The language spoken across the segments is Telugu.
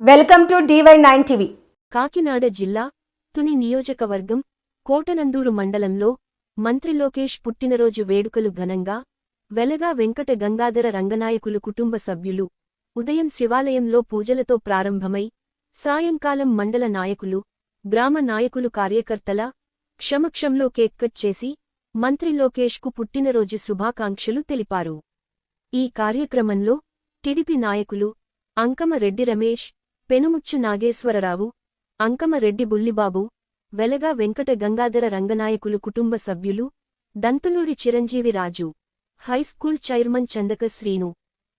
Welcome to DY nine TV. Kakinada జిల్లా తుని నియోజకవర్గం కోటనందూరు మండలంలో మంత్రి లోకేష్ పుట్టినరోజు వేడుకలు ఘనంగా వెలగా వెంకట గంగాధర రంగనాయకులు కుటుంబ సభ్యులు ఉదయం శివాలయంలో పూజలతో ప్రారంభమై సాయంకాలం మండల నాయకులు గ్రామ నాయకులు కార్యకర్తల క్షమక్షంలో కేక్ కట్ చేసి మంత్రి లోకేష్కు పుట్టినరోజు శుభాకాంక్షలు తెలిపారు. ఈ కార్యక్రమంలో టిడిపి నాయకులు అంకమరెడ్డి రమేష్ పెనుముచ్చు నాగేశ్వరరావు అంకమరెడ్డి బుల్లిబాబు వెలగా వెంకట గంగాధర రంగనాయకులు కుటుంబ సభ్యులు Dantuluri Chiranjeevi Raju high school chairman Chandaka Srinu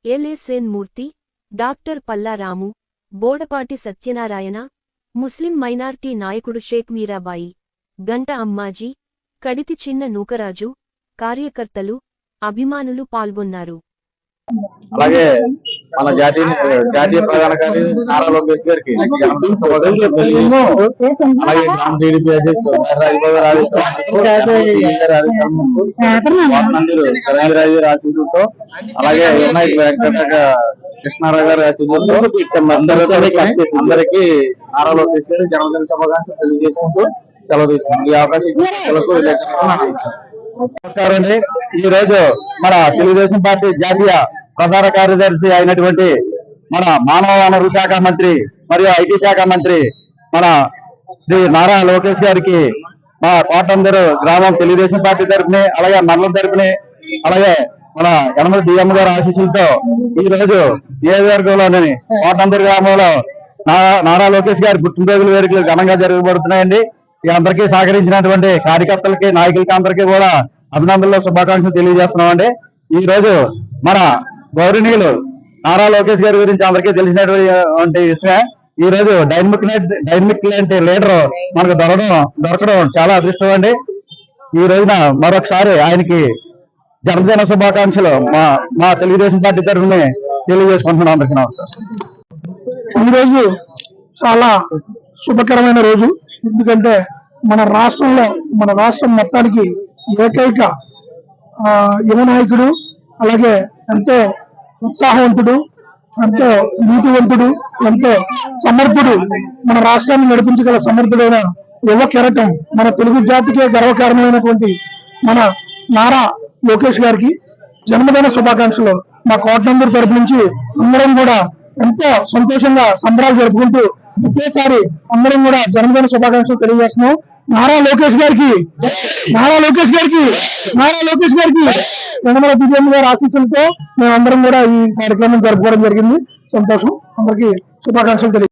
ఎల్ఏసేన్ Murthy doctor Pallaramu Bodapati Satyanarayana Muslim minority నాయకుడు షేక్ మీరాబాయి. గంట అమ్మాజీ కడితి చిన్న నూకరాజు కార్యకర్తలు అభిమానులు పాల్గొన్నారు. అలాగే మన జాతీయ జాతీయ ప్రధాన కార్యదర్శి నారా లోకేష్ గారికి అలాగే గ్రామ టీడీపీ ఆశీస్సులతో అలాగే వెంకట కృష్ణారావు గారి ఆశీస్సులతో అందరికీ అందరికీ నారా లోకేష్ గారి జన్మదిన శుభాకాంక్షలు తెలియజేసుకుంటూ సెలవు తీసుకున్నాం. ఈ అవకాశం నమస్కారం. అండి. ఈ రోజు మన తెలుగుదేశం పార్టీ జాతీయ ప్రధాన కార్యదర్శి అయినటువంటి మన మానవ వనరుల శాఖ మంత్రి మరియు ఐటీ శాఖ మంత్రి మన శ్రీ నారా లోకేష్ గారికి మా కోటందరు గ్రామం తెలుగుదేశం పార్టీ తరఫుని అలాగే మండలం తరఫుని అలాగే మన యనమల డిఎం గారి ఆశీస్సులతో ఈ రోజు నియోజకవర్గంలోని కోటందరు గ్రామంలో నారా నారా లోకేష్ గారి పుట్టినరోజుల వేడుకలు ఘనంగా జరగబడుతున్నాయండి ఈ అందరికీ సహకరించినటువంటి కార్యకర్తలకి నాయకులకి అందరికీ కూడా అభినందనలు శుభాకాంక్షలు తెలియజేస్తున్నామండి. ఈ రోజు మన గౌరవనీయులు నారా లోకేష్ గారి గురించి అందరికీ తెలిసినటువంటి విషయమే. ఈ రోజు డైనమిక్ డైనమిక్ లాంటి లీడర్ మనకు దొరకడం దొరకడం చాలా అదృష్టం అండి. ఈ రోజున మరొకసారి ఆయనకి జన్మదిన శుభాకాంక్షలు మా మా తెలుగుదేశం పార్టీ తరఫున తెలియజేసుకుంటున్నాం అందరికీ నమస్కారం. ఈ రోజు చాలా శుభకరమైన రోజు. ఎందుకంటే మన రాష్ట్రంలో మన రాష్ట్రం మొత్తానికి ఏకైక యువ నాయకుడు అలాగే ఎంతో ఉత్సాహవంతుడు ఎంతో నీతివంతుడు ఎంతో సమర్థుడు మన రాష్ట్రాన్ని నడిపించగల సమర్థుడైన యువ కెరటం మన తెలుగు జాతికే గర్వకారణమైనటువంటి మన నారా లోకేష్ గారికి జన్మదిన శుభాకాంక్షలు. మా కోటనందూరు తరపు నుంచి అందరం కూడా ఎంతో సంతోషంగా సంబరాలు జరుపుకుంటూ ఒకేసారి అందరం కూడా జన్మదిన శుభాకాంక్షలు తెలియజేస్తున్నాం. నారా లోకేష్ గారికి నారా లోకేష్ గారికి నారా లోకేష్ గారికి యనమల బిజెం గారి ఆశీస్సులతో మేము అందరం కూడా ఈ కార్యక్రమం జరుపుకోవడం జరిగింది. సంతోషం. అందరికి శుభాకాంక్షలు తెలియ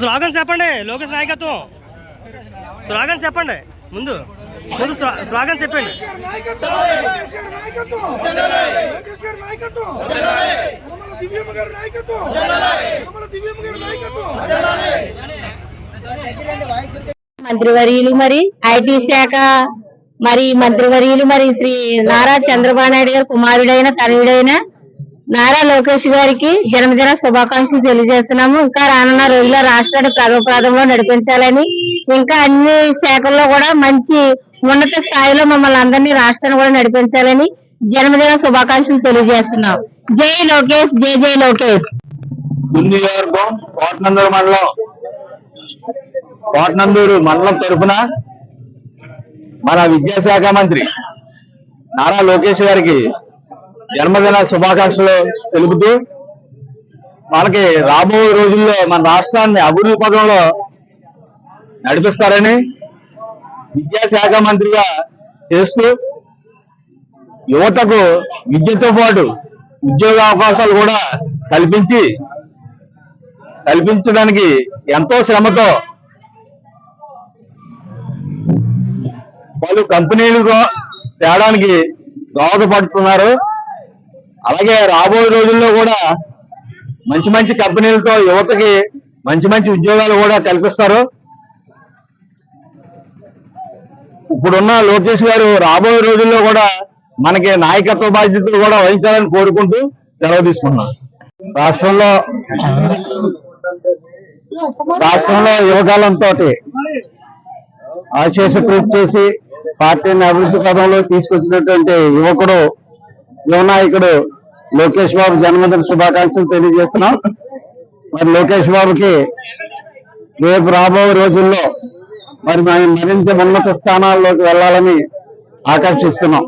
స్లోగన్ చెప్పండి లోకేష్ నాయకత్వం. స్లోగన్ చెప్పండి ముందు ముందు స్లోగన్ చెప్పండి. మంత్రివర్యులు మరి ఐటీ శాఖ మరి మంత్రివర్యులు మరి శ్రీ నారా చంద్రబాబు నాయుడు గారి కుమారుడైన తనయుడైన నారా లోకేష్ గారికి జన్మదిన శుభాకాంక్షలు తెలియజేస్తున్నాము. ఇంకా రానున్న రోజుల్లో రాష్ట్రాన్ని ప్రగపాదంలో నడిపించాలని ఇంకా అన్ని శాఖల్లో కూడా మంచి ఉన్నత స్థాయిలో మమ్మల్ని అందరినీ రాష్ట్రాన్ని కూడా నడిపించాలని జన్మదిన శుభాకాంక్షలు తెలియజేస్తున్నాం. జై లోకేష్ జై జై లోకేష్. మండలం. కోటనందూరు మండలం తరఫున మన విద్యాశాఖ మంత్రి నారా లోకేష్ గారికి జన్మదిన శుభాకాంక్షలు తెలుపుతూ మనకి రాబోయే రోజుల్లో మన రాష్ట్రాన్ని అభివృద్ధి పదంలో నడిపిస్తారని విద్యాశాఖ మంత్రిగా చేస్తూ యువతకు విద్యతో పాటు ఉద్యోగ అవకాశాలు కూడా కల్పించి కల్పించడానికి ఎంతో శ్రమతో పలు కంపెనీలు తేడానికి దోహదపడుతున్నారు. అలాగే రాబోయే రోజుల్లో కూడా మంచి మంచి కంపెనీలతో యువతకి మంచి మంచి ఉద్యోగాలు కూడా కల్పిస్తారు. ఇప్పుడున్న లోకేష్ గారు రాబోయే రోజుల్లో కూడా మనకి నాయకత్వ బాధ్యతలు కూడా వహించాలని కోరుకుంటూ సెలవు తీసుకున్నాం. రాష్ట్రంలో రాష్ట్రంలో యువకాలంతో ఆశేష కృషి చేసి పార్టీని అభివృద్ధి పదంలో తీసుకొచ్చినటువంటి యువకుడు యువనాయకుడు లోకేష్ బాబు జన్మదిన శుభాకాంక్షలు తెలియజేస్తున్నాం. మరి లోకేష్ బాబుకి రేపు రాబోయే రోజుల్లో మరి మరింత ఉన్నత స్థానాల్లోకి వెళ్ళాలని ఆకర్షిస్తున్నాం